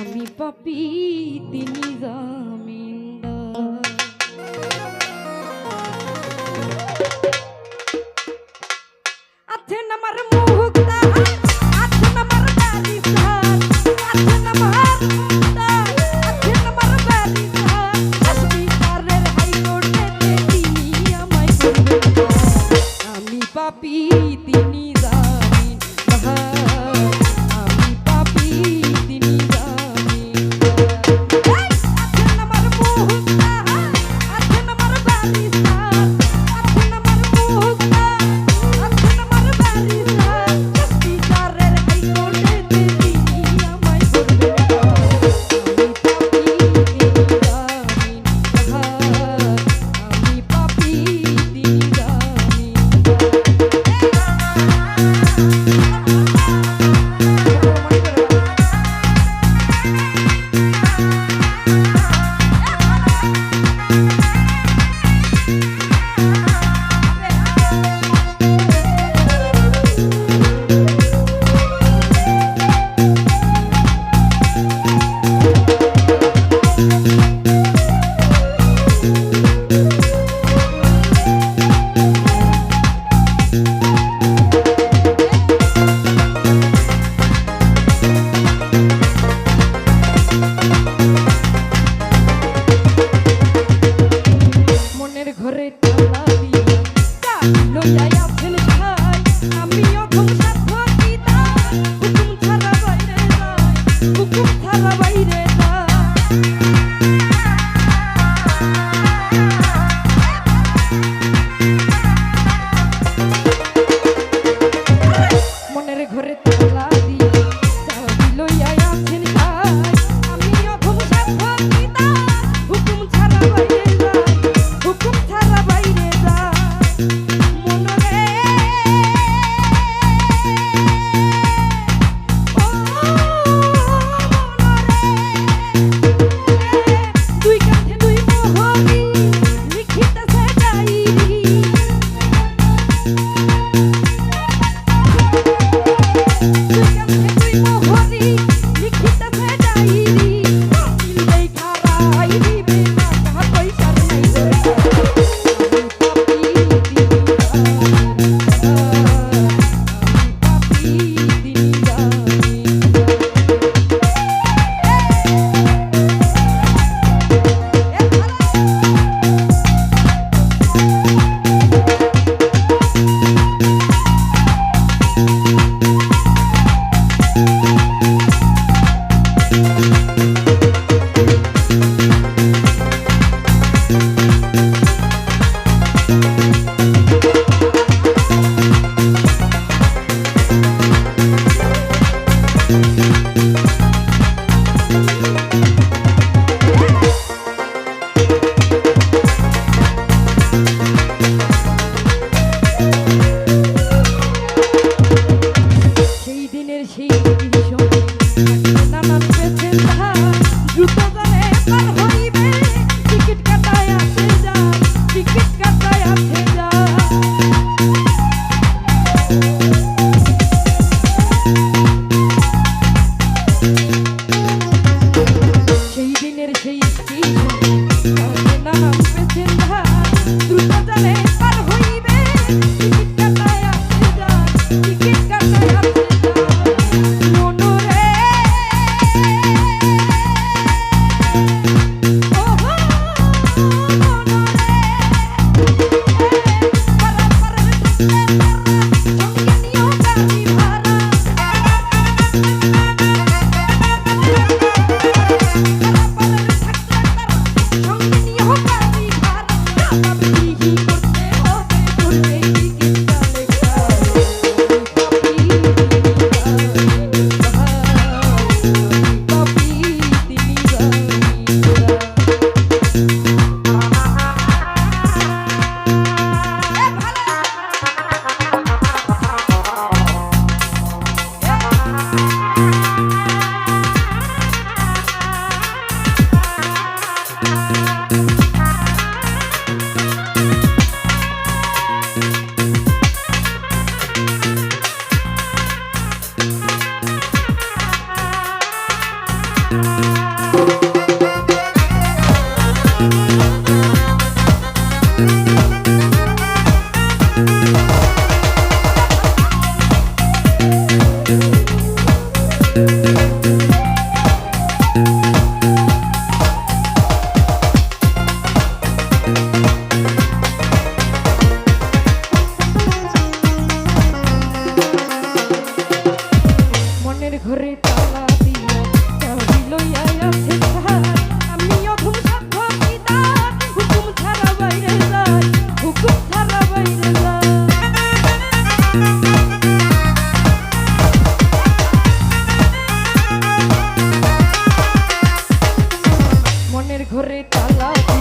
আমি পাপি তিনি আছেন আমার মুহূর্তা আছেন আমার দারিদ্র আছেন আমার papi, tini, zamin, mahal. Have a ধরে তালা